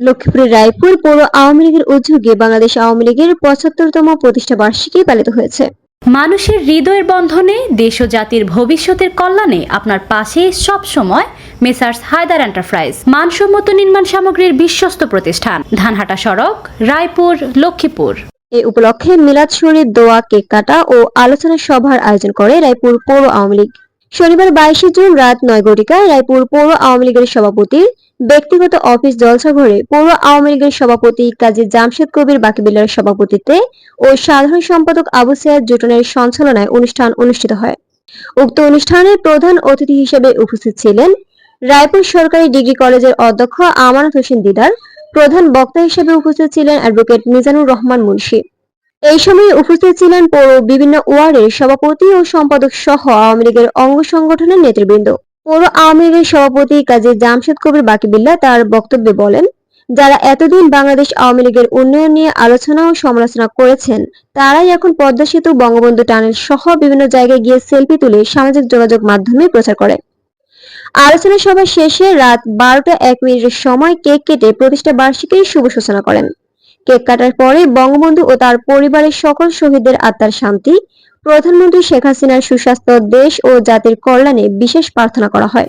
লক্ষ্মীপুরের রায়পুর পৌর আওয়ামী লীগের উদ্যোগে বাংলাদেশ আওয়ামী লীগের পঁচাত্তরতম প্রতিষ্ঠা বার্ষিকী পালিত হয়েছে। মানুষের হৃদয়ের বন্ধনে দেশ ও জাতির ভবিষ্যতের কল্যাণে আপনার পাশে সব সময় মেসার্স হায়দার এন্টারপ্রাইজ মানসম্মত নির্মাণ সামগ্রীর বিশ্বস্ত প্রতিষ্ঠান ধানহাটা সড়ক রায়পুর লক্ষ্মীপুর। এ উপলক্ষে মিলাদ শরীফ দোয়া কেক কাটা ও আলোচনা সভার আয়োজন করে রায়পুর পৌর আওয়ামী লীগ। শনিবার বাইশে জুন রাত নয় ঘটিকায় রায়পুর পৌর আওয়ামী লীগের সভাপতির ব্যক্তিগত অফিস জলসাঘরে পৌর আওয়ামী লীগের সভাপতি কাজী জামশেদ কবির বাকিবিল্লার সভাপতিত্বে ও সাধারণ সম্পাদক আবু সৈয়দ জুটনের সঞ্চালনায় অনুষ্ঠান অনুষ্ঠিত হয়। উক্ত অনুষ্ঠানে প্রধান অতিথি হিসেবে উপস্থিত ছিলেন রায়পুর সরকারি ডিগ্রি কলেজের অধ্যক্ষ আমানত হোসেন দিদার, প্রধান বক্তা হিসেবে উপস্থিত ছিলেন অ্যাডভোকেট মিজানুর রহমান মুন্সি। এই সময় উপস্থিত ছিলেন পৌর, বিভিন্ন ওয়ার্ডের সভাপতি ও সম্পাদক সহ আওয়ামী লীগের অঙ্গ সংগঠনের নেতৃবৃন্দ। পৌর আওয়ামী লীগের সভাপতি কাজী জামশেদ কবির বাকিবিল্লা তার বক্তব্যে বলেন, যারা এতদিন বাংলাদেশ আওয়ামী লীগের উন্নয়ন নিয়ে আলোচনা ও সমালোচনা করেছেন, তারাই এখন পদ্মা সেতু, বঙ্গবন্ধু টানেল সহ বিভিন্ন জায়গায় গিয়ে সেলফি তুলে সামাজিক যোগাযোগ মাধ্যমে প্রচার করে। আলোচনা সভা শেষে রাত বারোটা এক মিনিটের সময় কেক কেটে প্রতিষ্ঠা বার্ষিকীর শুভ সূচনা করেন। কেক কাটার পরে বঙ্গবন্ধু ও তার পরিবারের সকল শহীদদের আত্মার শান্তি। প্রধানমন্ত্রী শেখ হাসিনার সুস্বাস্থ্য, দেশ ও জাতির কল্যাণে বিশেষ প্রার্থনা করা হয়।